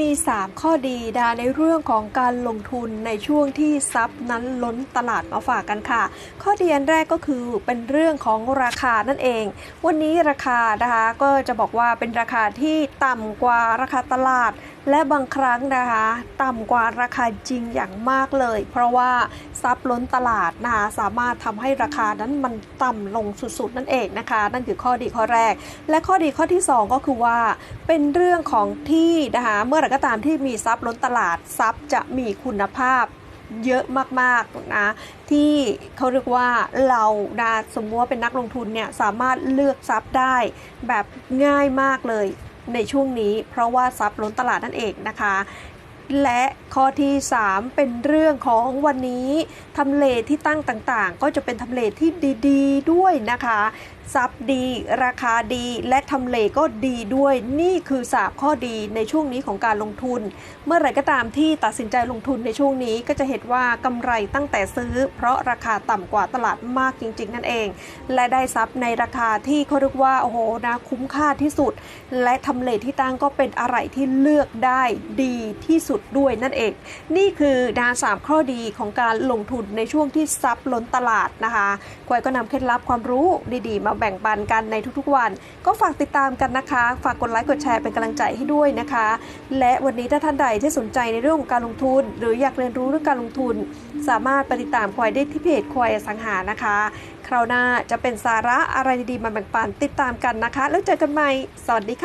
มี 3 ข้อดีดาในเรื่องของการลงทุนในช่วงที่ทรัพย์นั้นล้นตลาดมาฝากกันค่ะ ข้อดีอันแรกก็คือเป็นเรื่องของราคานั่นเอง วันนี้ราคานะคะก็จะบอกว่าเป็นราคาที่ต่ำกว่าราคาตลาด และบางครั้งนะคะ ต่ำกว่าราคาจริงอย่างมากเลย เพราะว่าทรัพย์ล้นตลาดนะคะสามารถทำให้ราคานั้นมันต่ำลงสุดๆนั่นเองนะคะ นั่นคือข้อดีข้อแรก และข้อดีข้อที่ 2 ก็คือว่าเป็นเรื่องของที่นะคะเมื่อไหร่ก็ตามที่มีทรัพย์ล้นตลาดทรัพย์จะมีคุณภาพเยอะมากๆนะที่เขาเรียกว่าเรานะสมมติว่าเป็นนักลงทุนเนี่ยสามารถเลือกทรัพย์ได้แบบง่ายมากเลย ในช่วงนี้ เพราะว่าซับล้นตลาดนั่นเองนะคะ และข้อที่ 3 เป็นเรื่องของวันนี้ทำเลที่ตั้งต่างๆ ก็จะเป็นทำเลที่ดี ๆ ด้วยนะคะทรัพย์ดี ราคาดีและทำเลก็ดีด้วย นี่คือสามข้อดีในช่วงนี้ของการลงทุน เมื่อไรก็ตามที่ตัดสินใจลงทุนในช่วงนี้ก็จะเห็นว่ากำไรตั้งแต่ซื้อ เพราะราคาต่ำกว่าตลาดมากจริง ๆ นั่นเอง และได้ทรัพย์ในราคาที่เขาเรียกว่าโอ้โหนะคุ้มค่าที่สุด และทำเลที่ตั้งก็เป็นอะไรที่เลือกได้ดีที่สุดด้วยนั่นเอง นี่คือดาสามข้อดีของการลงทุนในช่วงที่ทรัพย์ล้นตลาดนะคะควายก็นำเคล็ดลับความรู้ดีๆ มาแบ่งปันกันในทุกๆวัน ก็ฝากติดตามกันนะคะ ฝากกดไลค์กดแชร์เป็นกำลังใจให้ด้วยนะคะ และวันนี้ถ้าท่านใดที่สนใจในเรื่องของการลงทุน หรืออยากเรียนรู้เรื่องการลงทุน สามารถไปติดตามควายได้ที่เพจควายสังหานะคะคราวหน้าจะเป็นสาระอะไรดีๆมาแบ่งปันติดตามกันนะคะ แล้วเจอกันใหม่ สวัสดีค่ะ